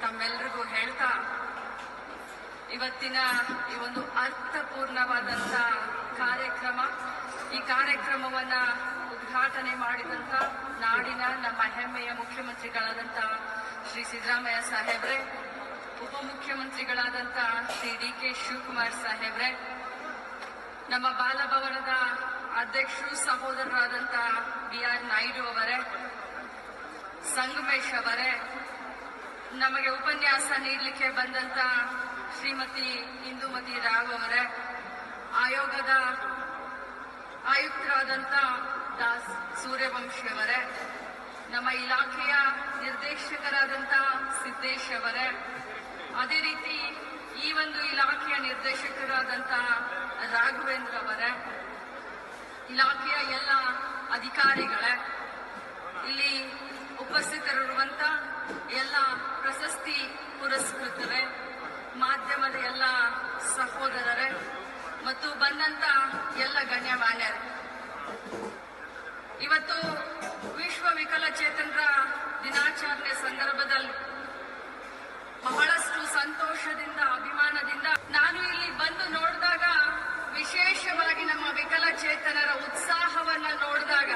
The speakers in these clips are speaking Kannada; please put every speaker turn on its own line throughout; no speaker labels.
ನಿಮ್ಮೆಲ್ರಿಗೂ ಹೇಳ್ತಾ ಇವತ್ತಿನ ಈ ಒಂದು ಅರ್ಥಪೂರ್ಣವಾದಂತ ಕಾರ್ಯಕ್ರಮ, ಈ ಕಾರ್ಯಕ್ರಮವನ್ನ ಉದ್ಘಾಟನೆ ಮಾಡಿದಂತ ನಾಡಿನ ನಮ್ಮ ಹೆಮ್ಮೆಯ ಮುಖ್ಯಮಂತ್ರಿಗಳಾದಂತ ಶ್ರೀ ಸಿದ್ದರಾಮಯ್ಯ ಸಾಹೇಬ್ರೆ, ಉಪಮುಖ್ಯಮಂತ್ರಿಗಳಾದಂತ ಶ್ರೀ ಡಿ ಕೆ ಶಿವಕುಮಾರ್ ಸಾಹೇಬ್ರೆ, ನಮ್ಮ ಬಾಲಭವನದ ಅಧ್ಯಕ್ಷರು, ಸಹೋದರರಾದಂತ ಬಿ ಆರ್ ನಾಯ್ಡು ಅವರೇ ಸಂಗಮೇಶ್ ಅವರೇ, ನಮಗೆ ಉಪನ್ಯಾಸ ನೀಡಲಿಕ್ಕೆ ಬಂದಂತ ಶ್ರೀಮತಿ ಇಂದುಮತಿ ರಾವ್ ಅವರೇ, ಆಯೋಗದ ಆಯುಕ್ತರಾದಂತ ದಾಸ್ ಸೂರ್ಯವಂಶಿ ಅವರೇ, ನಮ್ಮ ಇಲಾಖೆಯ ನಿರ್ದೇಶಕರಾದಂತ ಸಿದ್ದೇಶ್ ಅವರೇ, ಅದೇ ರೀತಿ ಈ ಒಂದು ಇಲಾಖೆಯ ನಿರ್ದೇಶಕರಾದಂತ ರಾಘವೇಂದ್ರ ಅವರೇ, ಇಲಾಖೆಯ ಎಲ್ಲ ಅಧಿಕಾರಿಗಳೇ, ಇಲ್ಲಿ ಉಪಸ್ಥಿತರಿರುವಂತ ಎಲ್ಲ ಪ್ರಶಸ್ತಿ ಪುರಸ್ಕೃತರೆ, ಮಾಧ್ಯಮದ ಎಲ್ಲ ಸಹೋದರರೇ ಮತ್ತು ಬಂದಂತ ಎಲ್ಲ ಗಣ್ಯಮಾನ್ಯರು. ಇವತ್ತು ವಿಶ್ವ ವಿಕಲಚೇತನರ ದಿನಾಚರಣೆ ಸಂದರ್ಭದಲ್ಲಿ ಬಹಳಷ್ಟು ಸಂತೋಷದಿಂದ, ಅಭಿಮಾನದಿಂದ ನಾನು ಇಲ್ಲಿ ಬಂದು ನೋಡಿದಾಗ ವಿಶೇಷವಾಗಿ ನಮ್ಮ ವಿಕಲಚೇತನರ ಉತ್ಸಾಹವನ್ನ ನೋಡಿದಾಗ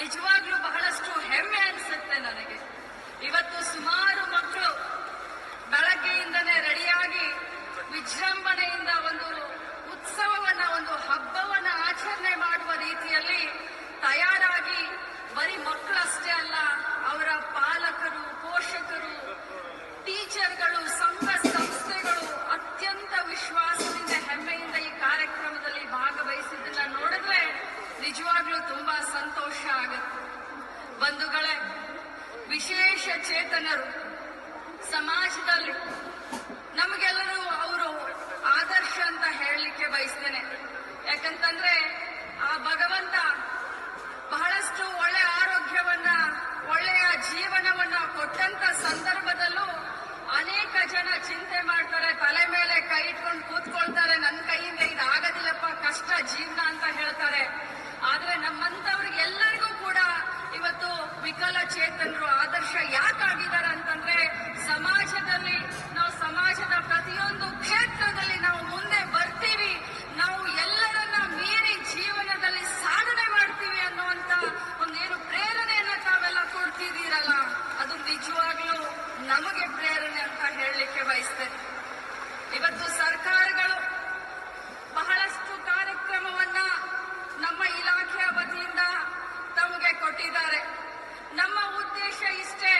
ನಿಜವಾಗ್ಲೂ ಬಹಳಷ್ಟು ಹೆಮ್ಮೆ ನನಗೆ. ಇವತ್ತು ಸುಮಾರು ಮಕ್ಕಳು ಬೆಳಗ್ಗೆಯಿಂದನೇ ರೆಡಿಯಾಗಿ ವಿಜೃಂಭಣೆಯಿಂದ ಒಂದು ಉತ್ಸವವನ್ನ, ಒಂದು ಹಬ್ಬವನ್ನ ಆಚರಣೆ ಮಾಡುವ ರೀತಿಯಲ್ಲಿ ತಯಾರಾಗಿ ಬರೀ ಮಕ್ಕಳಷ್ಟೇ ಅಲ್ಲ, ಅವರ ಪಾಲಕರು, ಪೋಷಕರು, ಟೀಚರ್ಗಳು, ಸಂಘ ಸಂಸ್ಥೆಗಳು ಅತ್ಯಂತ ವಿಶ್ವಾಸದಿಂದ, ಹೆಮ್ಮೆಯಿಂದ ಈ ಕಾರ್ಯಕ್ರಮದಲ್ಲಿ ಭಾಗವಹಿಸಿದ್ದನ್ನ ನೋಡಿದ್ರೆ ನಿಜವಾಗ್ಲೂ ತುಂಬಾ ಸಂತೋಷ ಆಗುತ್ತೆ. ಬಂಧುಗಳೇ ವಿಶೇಷ ಚೇತನರು ಸಮಾಜದಲ್ಲಿ ನಮಗೆಲ್ಲರೂ ಅವರು ಆದರ್ಶ ಅಂತ ಹೇಳಲಿಕ್ಕೆ ಬಯಸ್ತೇನೆ. ಯಾಕಂತಂದ್ರೆ ಆ ಭಗವಂತ ಬಹಳಷ್ಟು ಒಳ್ಳೆ ಆರೋಗ್ಯವನ್ನ, ಒಳ್ಳೆಯ ಜೀವನವನ್ನ ಕೊಟ್ಟಂತ ಸಂದರ್ಭದಲ್ಲೂ ಅನೇಕ ಜನ ಉದ್ದೇಶ ಇಷ್ಟೇ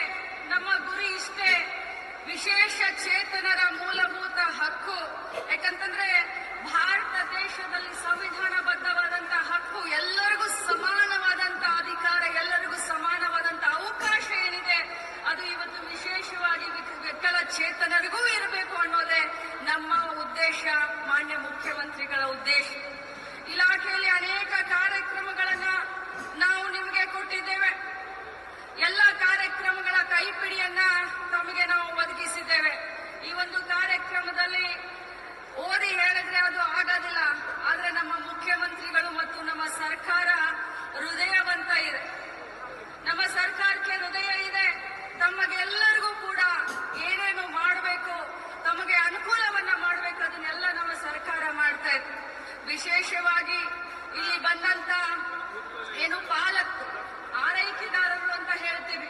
ನಮ್ಮ ಗುರಿ ಇಷ್ಟೇ. ವಿಶೇಷ ಚೇತನರ ಮೂಲಭೂತ ವಿಶೇಷವಾಗಿ ಇಲ್ಲಿ ಬಂದಂತ ಏನು ಪಾಲಕ್ ಆರೈಕೆದಾರರು ಅಂತ ಹೇಳ್ತೀವಿ.